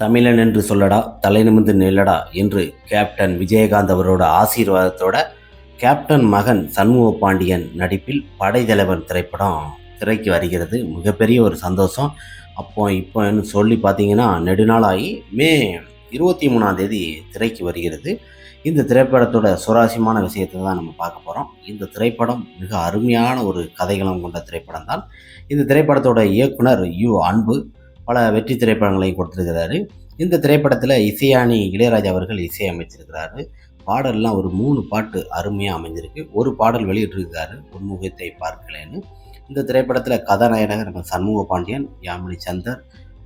தமிழன் என்று சொல்லடா தலை நிமிர்ந்து நில்லடா என்று கேப்டன் விஜயகாந்த் அவரோட ஆசீர்வாதத்தோட கேப்டன் மகன் சண்முக பாண்டியன் நடிப்பில் படைத்தலைவன் திரைப்படம் திரைக்கு வருகிறது. மிகப்பெரிய ஒரு சந்தோஷம். அப்போ இப்போன்னு சொல்லி பார்த்தீங்கன்னா நெடுநாளாகி மே இருபத்தி மூணாம் தேதி திரைக்கு வருகிறது. இந்த திரைப்படத்தோட சுவாரஸ்யமான விஷயத்தை தான் நம்ம பார்க்க போகிறோம் இந்த திரைப்படம் மிக அருமையான ஒரு கதைகளம் கொண்ட திரைப்படம் தான் இந்த திரைப்படத்தோட இயக்குனர் யு அன்பு பல வெற்றி திரைப்படங்களையும் கொடுத்துருக்கிறாரு. இந்த திரைப்படத்தில் இசையானி இளையராஜா அவர்கள் இசையமைச்சிருக்கிறாரு பாடல்லாம் ஒரு மூணு பாட்டு அருமையாக அமைஞ்சிருக்கு. ஒரு பாடல் வெளியிட்டிருக்காரு உன்முகத்தை பார்க்கலேன்னு இந்த திரைப்படத்தில் கதாநாயகனாக நம்ம சண்முக பாண்டியன் யாமினி சந்தர்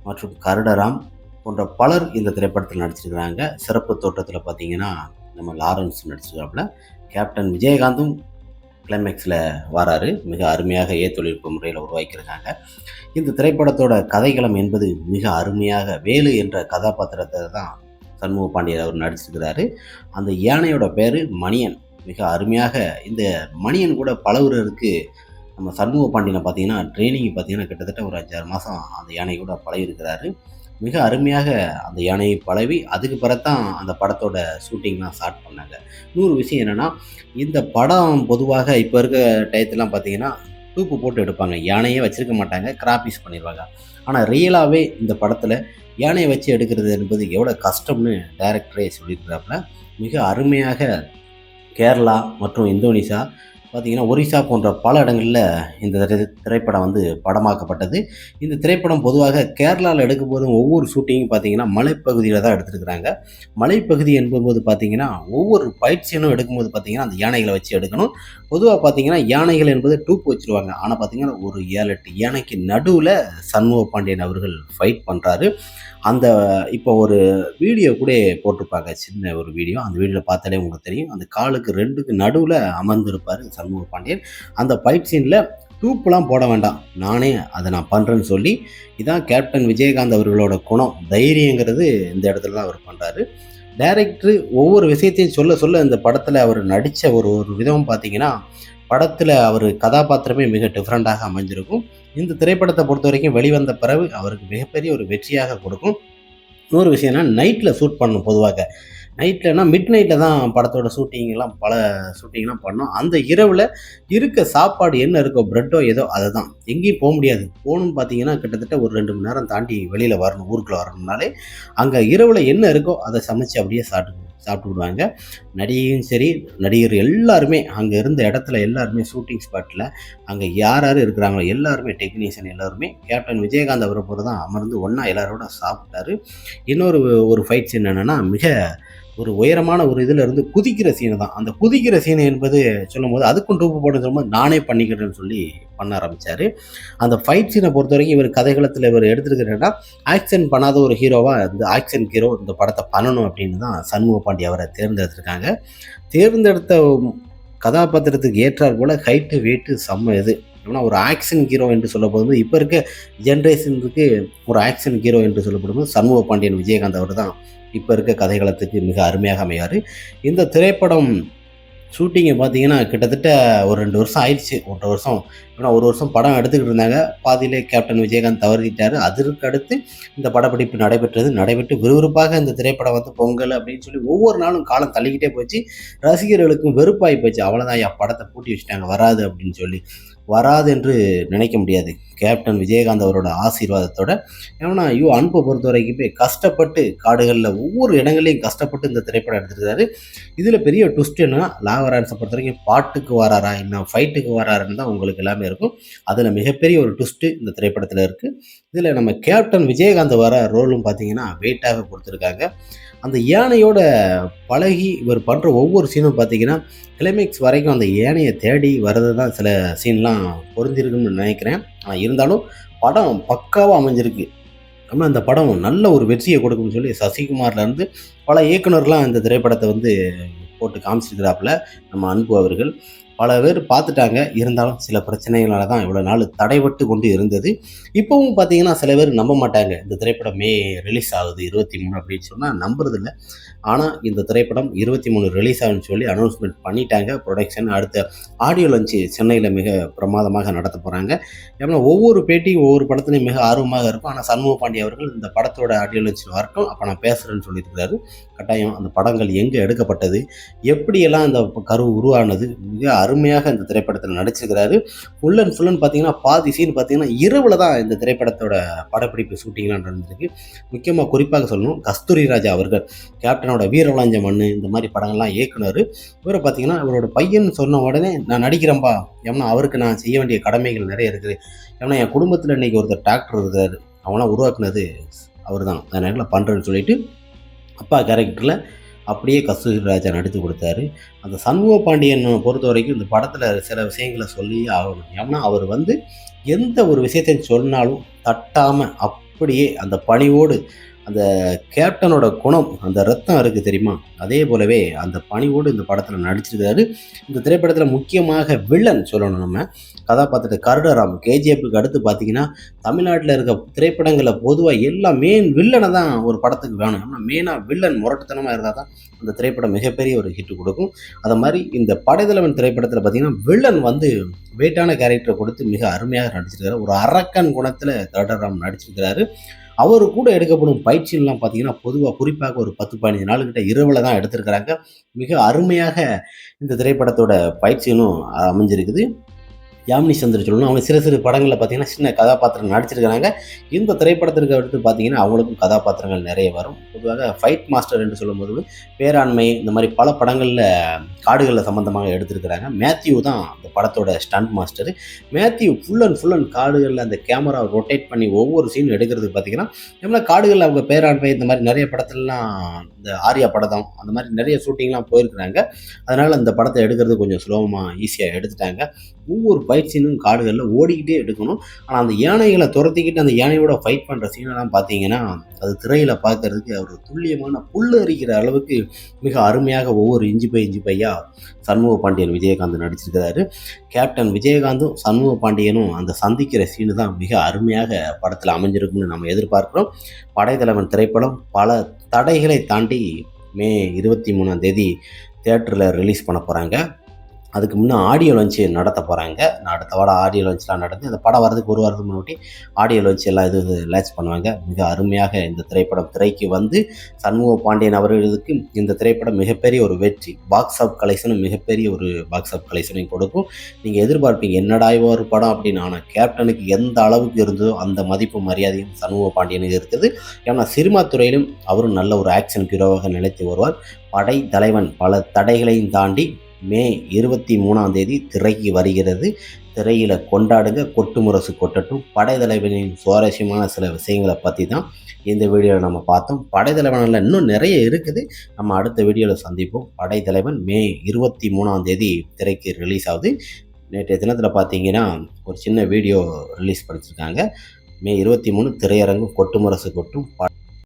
மற்றும் கருடராம் போன்ற பலர் இந்த திரைப்படத்தில் நடிச்சிருக்கிறாங்க. சிறப்பு தோற்றத்தில் பார்த்தீங்கன்னா நம்ம லாரன்ஸ் நடிச்சிருக்காப்புல. கேப்டன் விஜயகாந்தும் கிளைமேக்ஸில் வராரு. மிக அருமையாக ஏ தொழில்நுட்ப முறையில் உருவாக்கியிருக்காங்க. இந்த திரைப்படத்தோட கதைக்களம் என்பது மிக அருமையாக வேலு என்ற கதாபாத்திரத்தை தான் சண்முக பாண்டியர் அவர் நடிச்சிருக்கிறாரு. அந்த யானையோட பேர் மணியன். மிக அருமையாக இந்த மணியன் கூட பழகுறதுக்கு நம்ம சண்முக பாண்டியனை பார்த்தீங்கன்னா ட்ரைனிங் பார்த்தீங்கன்னா கிட்டத்தட்ட ஒரு அஞ்சாறு மாதம் அந்த யானை கூட பழகிருக்கிறாரு மிக அருமையாக அந்த யானையை பழவி அதுக்கு பிறத்தான் அந்த படத்தோட ஷூட்டிங்லாம் ஸ்டார்ட் பண்ணாங்க. இன்னொரு விஷயம் என்னென்னா இந்த படம் பொதுவாக இப்போ இருக்க டயத்துலாம் பார்த்தீங்கன்னா தூப்பு போட்டு எடுப்பாங்க. யானையே வச்சுருக்க மாட்டாங்க கிராபிஸ் பண்ணிடுவாங்க ஆனால் ரியலாகவே இந்த படத்தில் யானையை வச்சு எடுக்கிறது என்பது எவ்வளோ கஷ்டம்னு டைரக்டரே சொல்லியிருக்கிறாப்புல மிக அருமையாக கேரளா மற்றும் இந்தோனேஷியா பார்த்தீங்கன்னா ஒரிசா போன்ற பல இடங்களில் இந்த திரை- திரைப்படம் வந்து படமாக்கப்பட்டது. இந்த திரைப்படம் பொதுவாக கேரளாவில் எடுக்கும்போதும் ஒவ்வொரு ஷூட்டிங்கும் பார்த்திங்கன்னா மலைப்பகுதியில் தான் எடுத்துருக்குறாங்க. மலைப்பகுதி என்பது பார்த்தீங்கன்னா ஒவ்வொரு பயிற்சியனும் எடுக்கும்போது பார்த்தீங்கன்னா அந்த யானைகளை வச்சு எடுக்கணும். பொதுவாக பார்த்தீங்கன்னா யானைகள் என்பது டூப் வச்சுருவாங்க. ஆனால் பார்த்திங்கன்னா ஒரு ஏழு எட்டு யானைக்கு நடுவில் சண்முக பாண்டியன் அவர்கள் ஃபைட் பண்ணுறாரு அந்த இப்போ ஒரு வீடியோ கூட போட்டிருப்பாங்க. சின்ன ஒரு வீடியோ. அந்த வீடியோவில் பார்த்தாலே உங்களுக்கு தெரியும். அந்த காலுக்கு ரெண்டுக்கு நடுவில் அமர்ந்திருப்பார் சண்முக பாண்டியன் அந்த ஃபைட் சீனில் டூப்லாம் போட வேண்டாம். நானே அதை நான் பண்ணுறேன்னு சொல்லி இதான் கேப்டன் விஜயகாந்த் அவர்களோட குணம் தைரியங்கிறது இந்த இடத்துல தான் அவர் பண்ணுறாரு டைரக்டர் ஒவ்வொரு விஷயத்தையும் சொல்ல சொல்ல இந்த படத்தில் அவர் நடித்த ஒரு ஒரு விதம் பார்த்தீங்கன்னா படத்தில் அவர் கதாபாத்திரமே மிக டிஃப்ரெண்ட்டாக அமைஞ்சிருக்கும். இந்த திரைப்படத்தை பொறுத்த வரைக்கும் வெளிவந்த பிறகு அவருக்கு மிகப்பெரிய ஒரு வெற்றியாக கொடுக்கும். இன்னொரு விஷயம்னா நைட்டில் ஷூட் பண்ணணும் பொதுவாக. நைட்லனா மிட் நைட்டில் தான் படத்தோட ஷூட்டிங்லாம் பல ஷூட்டிங்லாம் பண்ணோம். அந்த இரவில் இருக்க சாப்பாடு என்ன இருக்கோ ப்ரெட்டோ ஏதோ அதை தான் எங்கேயும் போக முடியாது. போகணும்னு பார்த்தீங்கன்னா கிட்டத்தட்ட ஒரு ரெண்டு மணி நேரம் தாண்டி வெளியில் வரணும் ஊருக்குள்ளே வரணும்னாலே அங்கே இரவில் என்ன இருக்கோ அதை சமைச்சு அப்படியே சாப்பிட்டு சாப்பிட்டு விடுவாங்க. நடிகையும் சரி நடிகர் எல்லாருமே அங்கே இருந்த இடத்துல எல்லாருமே ஷூட்டிங் ஸ்பாட்டில் அங்கே யார் யார் இருக்கிறாங்களோ எல்லாருமே டெக்னீஷியன் எல்லாருமே கேப்டன் விஜயகாந்த் அவரை போல தான் அமர்ந்து ஒன்றா எல்லாரோட சாப்பிட்டாரு. இன்னொரு ஒரு ஃபைட்ஸ் என்னென்னா மிக ஒரு உயரமான ஒரு இதில் இருந்து குதிக்கிற சீனை தான். அந்த குதிக்கிற சீனை என்பது சொல்லும்போது அதுக்கும் டூப்பு போட்டு சொல்லும்போது நானே பண்ணிக்கிறேன்னு சொல்லி பண்ண ஆரம்பித்தார் அந்த ஃபைட் சீனை பொறுத்த வரைக்கும் இவர் கதைகளத்தில் இவர் எடுத்துருக்கிறேன்னா ஆக்ஷன் பண்ணாத ஒரு ஹீரோவாக இந்த ஆக்ஷன் ஹீரோ இந்த படத்தை பண்ணணும் அப்படின்னு தான் சண்முக பாண்டி அவரை தேர்ந்தெடுத்திருக்காங்க. தேர்ந்தெடுத்த கதாபாத்திரத்துக்கு ஏற்றார் போல் ஹைட்டு வெயிட்டு செம்ம இது. ஏன்னா ஒரு ஆக்ஷன் ஹீரோ என்று சொல்லப்படும்போது இப்போ இருக்க ஜென்ரேஷனுக்கு ஒரு ஆக்ஷன் ஹீரோ என்று சொல்லப்படும்போது சண்முக பாண்டியன் விஜயகாந்த் அவர் தான் இப்போ இருக்க கதைகளத்துக்கு மிக அருமையாக அமையார் இந்த திரைப்படம் ஷூட்டிங்கை பார்த்தீங்கன்னா கிட்டத்தட்ட ஒரு ரெண்டு வருஷம் ஆயிடுச்சு. ஒன்றரை வருஷம். ஏன்னா ஒரு வருஷம் படம் எடுத்துக்கிட்டு இருந்தாங்க. பாதியிலே கேப்டன் விஜயகாந்த் தவறிட்டார். அதற்கு அடுத்து இந்த படப்பிடிப்பு நடைபெற்றது. நடைபெற்று விறுவிறுப்பாக இந்த திரைப்படம் வந்து பொங்கல் அப்படின்னு சொல்லி ஒவ்வொரு நாளும் காலம் தள்ளிக்கிட்டே போச்சு. ரசிகர்களுக்கும் வெறுப்பாகி போச்சு. அவ்வளோதான் என் படத்தை பூட்டி வச்சுட்டாங்க. வராது அப்படின்னு சொல்லி. வராது என்று நினைக்க முடியாது. கேப்டன் விஜயகாந்த் அவரோட ஆசீர்வாதத்தோட. ஏன்னா ஐயோ அன்பை பொறுத்த வரைக்குமே கஷ்டப்பட்டு காடுகளில் ஒவ்வொரு இடங்களையும் கஷ்டப்பட்டு இந்த திரைப்படம் எடுத்துருக்காரு. இதில் பெரிய ட்விஸ்ட் என்னன்னா லாவரான்ஸை பொறுத்த வரைக்கும் பாட்டுக்கு வராரா இன்னும் ஃபைட்டுக்கு வராருன்னு தான் உங்களுக்கு எல்லாமே இருக்கும். அதில் மிகப்பெரிய ஒரு ட்விஸ்ட்டு இந்த திரைப்படத்தில் இருக்குது இதில் நம்ம கேப்டன் விஜயகாந்த் வர ரோலும் பார்த்தீங்கன்னா வெயிட்டாக கொடுத்துருக்காங்க. அந்த யானையோட பழகி இவர் பண்ணுற ஒவ்வொரு சீனும் பார்த்தீங்கன்னா கிளைமேக்ஸ் வரைக்கும் அந்த யானையை தேடி வர்றது தான் சில சீன்லாம் பொருந்திருக்குன்னு நினைக்கிறேன். ஆனால் இருந்தாலும் படம் பக்காவாக அமைஞ்சிருக்கு. ஆனால் அந்த படம் நல்ல ஒரு வெற்றியை கொடுக்கும்னு சொல்லி சசிகுமார்லேருந்து பல இயக்குனர்லாம் இந்த திரைப்படத்தை வந்து போட்டு காமிச்சிருக்கிறாப்புல நம்ம அன்பு அவர்கள். பல பேர் பார்த்துட்டாங்க. இருந்தாலும் சில பிரச்சனைகளால தான் இவ்வளோ நாள் தடைபட்டு கொண்டு இருந்தது. இப்போவும் பார்த்தீங்கன்னா சில பேர் நம்ப மாட்டாங்க. இந்த திரைப்படம் மே ரிலீஸ் ஆகுது இருபத்தி மூணு அப்படின்னு சொன்னால் நம்புறதில்ல ஆனால் இந்த திரைப்படம் இருபத்தி மூணு ரிலீஸ் ஆகுன்னு சொல்லி அனௌன்ஸ்மெண்ட் பண்ணிட்டாங்க. ப்ரொடக்ஷன் அடுத்த ஆடியோ லஞ்சு சென்னையில் மிக பிரமாதமாக நடத்த போகிறாங்க ஏன்னா ஒவ்வொரு பேட்டியும் ஒவ்வொரு படத்துலையும் மிக ஆர்வமாக இருக்கும். ஆனால் சண்முக பாண்டி அவர்கள் இந்த படத்தோட ஆடியோ லஞ்ச் வரட்டும் அப்போ நான் பேசுகிறேன்னு சொல்லியிருக்கிறாரு. கட்டாயம் அந்த படங்கள் எங்கே எடுக்கப்பட்டது? எப்படியெல்லாம் அந்த கரு உருவானது? மிக அருமையாக இந்த திரைப்படத்தில் நடிச்சிருக்கிறாரு. ஃபுல் அண்ட் ஃபுல் அண்ட் பார்த்தீங்கன்னா பாதி சீன் பார்த்தீங்கன்னா இரவில் தான் இந்த திரைப்படத்தோட படப்பிடிப்பு ஷூட்டிங்லாம் நடந்திருக்கு. முக்கியமாக குறிப்பாக சொல்லணும் கஸ்தூரி ராஜா அவர்கள் கேப்டனோட வீரவளாஞ்ச மண்ணு இந்த மாதிரி படங்கள்லாம் இயக்குனர். இவரை பார்த்தீங்கன்னா அவரோட பையன் சொன்ன உடனே நான் நடிக்கிறேன்பா ஏன்னா அவருக்கு நான் செய்ய வேண்டிய கடமைகள் நிறைய இருக்குது. ஏன்னா என் குடும்பத்தில் இன்னைக்கு ஒருத்தர் டாக்டர் இருக்காரு அவங்களாம் உருவாக்குனது அவர் தான் அதனால பண்ணுறேன்னு சொல்லிட்டு அப்பா கேரக்டரில் அப்படியே கஸ்தூரி ராஜா நடித்து கொடுத்தாரு. அந்த சண்முக பாண்டியன் பொறுத்த வரைக்கும் இந்த படத்தில் சில விஷயங்களை சொல்லி ஆகணும். ஏன்னா அவர் வந்து எந்த ஒரு விஷயத்தையும் சொன்னாலும் தட்டாமல் அப்படியே அந்த பணிவோடு அந்த கேப்டனோட குணம் அந்த ரத்தம் இருக்குது தெரியுமா? அதே போலவே அந்த பணிவோடு இந்த படத்தில் நடிச்சிருக்காரு. இந்த திரைப்படத்தில் முக்கியமாக வில்லன் சொல்லணும் நம்ம. கதாபாத்திரத்தை கருடராம் கேஜிஎஃப்க்கு அடுத்து பார்த்தீங்கன்னா தமிழ்நாட்டில் இருக்க திரைப்படங்களில் பொதுவாக எல்லா மெயின் வில்லனை தான் ஒரு படத்துக்கு வேணும். ஆனால் மெயினாக வில்லன் முரட்டுத்தனமாக இருந்தால் தான் அந்த திரைப்படம் மிகப்பெரிய ஒரு ஹிட் கொடுக்கும். அதை மாதிரி இந்த படைதலைவன் திரைப்படத்தில் பார்த்தீங்கன்னா வில்லன் வந்து வெயிட்டான கேரக்டரை கொடுத்து மிக அருமையாக நடிச்சிருக்காரு. ஒரு அரக்கன் குணத்தில் கருடராம் நடிச்சிருக்கிறாரு. அவர் கூட எடுக்கப்படும் பயிற்சியெல்லாம் பார்த்தீங்கன்னா பொதுவாக குறிப்பாக ஒரு பத்து பதினஞ்சு நாளுக்கிட்ட இரவில் தான் எடுத்திருக்கிறாங்க. மிக அருமையாக இந்த திரைப்படத்தோட பயிற்சிகளும் அமைஞ்சிருக்குது. யாமினி சந்திர சொல்லணும். அவங்க சிறு சிறு படங்களில் பார்த்தீங்கன்னா சின்ன கதாபாத்திரங்கள் நடிச்சிருக்கிறாங்க. இந்த திரைப்படத்திற்கு அடுத்து பார்த்தீங்கன்னா அவங்களுக்கும் கதாபாத்திரங்கள் நிறைய வரும். பொதுவாக ஃபைட் மாஸ்டர் என்று சொல்லும்போது பேராண்மை இந்த மாதிரி பல படங்களில் காடுகளில் சம்மந்தமாக எடுத்திருக்கிறாங்க. மேத்யூ தான் அந்த படத்தோட stunt master Mathew full and full and காடுகளில் அந்த கேமரா ரொட்டேட் பண்ணி ஒவ்வொரு சீன் எடுக்கிறதுக்கு பார்த்தீங்கன்னா எவ்வளோ காடுகளில் அவங்க பேராண்மை இந்த மாதிரி நிறைய படத்துலலாம் இந்த ஆர்யா படம் அந்த மாதிரி நிறைய ஷூட்டிங்லாம் போயிருக்கிறாங்க. அதனால் அந்த படத்தை எடுக்கிறது கொஞ்சம் சுலபமாக ஈஸியாக எடுத்துட்டாங்க. ஒவ்வொரு பயிற்சியும் காடுகளில் ஓடிக்கிட்டே எடுக்கணும். ஆனால் அந்த யானைகளை துரத்திக்கிட்டு அந்த யானையோட ஃபைட் பண்ணுற சீனெல்லாம் பார்த்தீங்கன்னா அது திரையில் பார்க்கறதுக்கு அவர் துல்லியமான புல் அரிக்கிற அளவுக்கு மிக அருமையாக ஒவ்வொரு இஞ்சி பை இஞ்சி பையாக சண்முக பாண்டியன் விஜயகாந்த் நடிச்சிருக்கிறாரு. கேப்டன் விஜயகாந்தும் சண்முக பாண்டியனும் அந்த சந்திக்கிற சீனு தான் மிக அருமையாக படத்தில் அமைஞ்சிருக்கும்னு நம்ம எதிர்பார்க்குறோம். படைத்தலைவன் திரைப்படம் பல தடைகளை தாண்டி மே இருபத்தி மூணாம் தேதி தேட்டரில் ரிலீஸ் பண்ண போகிறாங்க அதுக்கு முன்னே ஆடியோ லான்ச் நடத்த போகிறாங்க அடுத்த வாரம் ஆடியோ லான்ச்லாம் நடந்து அந்த படம் வரதுக்கு ஒரு வாரத்துக்கு முன்னாடி ஆடியோ லான்ச் எல்லாம் இது லான்ச் பண்ணுவாங்க. மிக அருமையாக இந்த திரைப்படம் திரைக்கு வந்து சண்முக பாண்டியன் அவர்களுக்கு இந்த திரைப்படம் மிகப்பெரிய ஒரு வெற்றி. பாக்ஸ் ஆஃப் கலெக்ஷனும் மிகப்பெரிய ஒரு பாக்ஸ் ஆஃப் கலெக்ஷனையும் கொடுக்கும். நீங்கள் எதிர்பார்ப்பீங்க என்னடா இவ ஒரு படம்? அப்படின்னு. ஆனால் கேப்டனுக்கு எந்த அளவுக்கு இருந்ததோ அந்த மதிப்பு மரியாதையும் சண்முக பாண்டியனுக்கு இருக்குது. ஏன்னா சினிமா துறையிலும் அவரும் நல்ல ஒரு ஆக்ஷன் ஹீரோவாக நிலைத்து வருவார். படை தலைவன் பல தடைகளையும் தாண்டி மே இருபத்தி மூணாம் தேதி திரைக்கு வருகிறது. திரையில் கொண்டாடுங்க கொட்டு முரசு கொட்டட்டும். படைத்தலைவனின் சுவாரஸ்யமான சில விஷயங்களை பற்றி தான் இந்த வீடியோவில் நம்ம பார்த்தோம். படைத்தலைவனில் இன்னும் நிறைய இருக்குது. நம்ம அடுத்த வீடியோவில் சந்திப்போம். படைத்தலைவன் மே இருபத்தி மூணாம் தேதி திரைக்கு ரிலீஸ் ஆகுது. நேற்றைய தினத்தில் பார்த்தீங்கன்னா ஒரு சின்ன வீடியோ ரிலீஸ் பண்ணிச்சிருக்காங்க. மே இருபத்தி மூணு திரையரங்கு கொட்டு முரசு கொட்டும். ப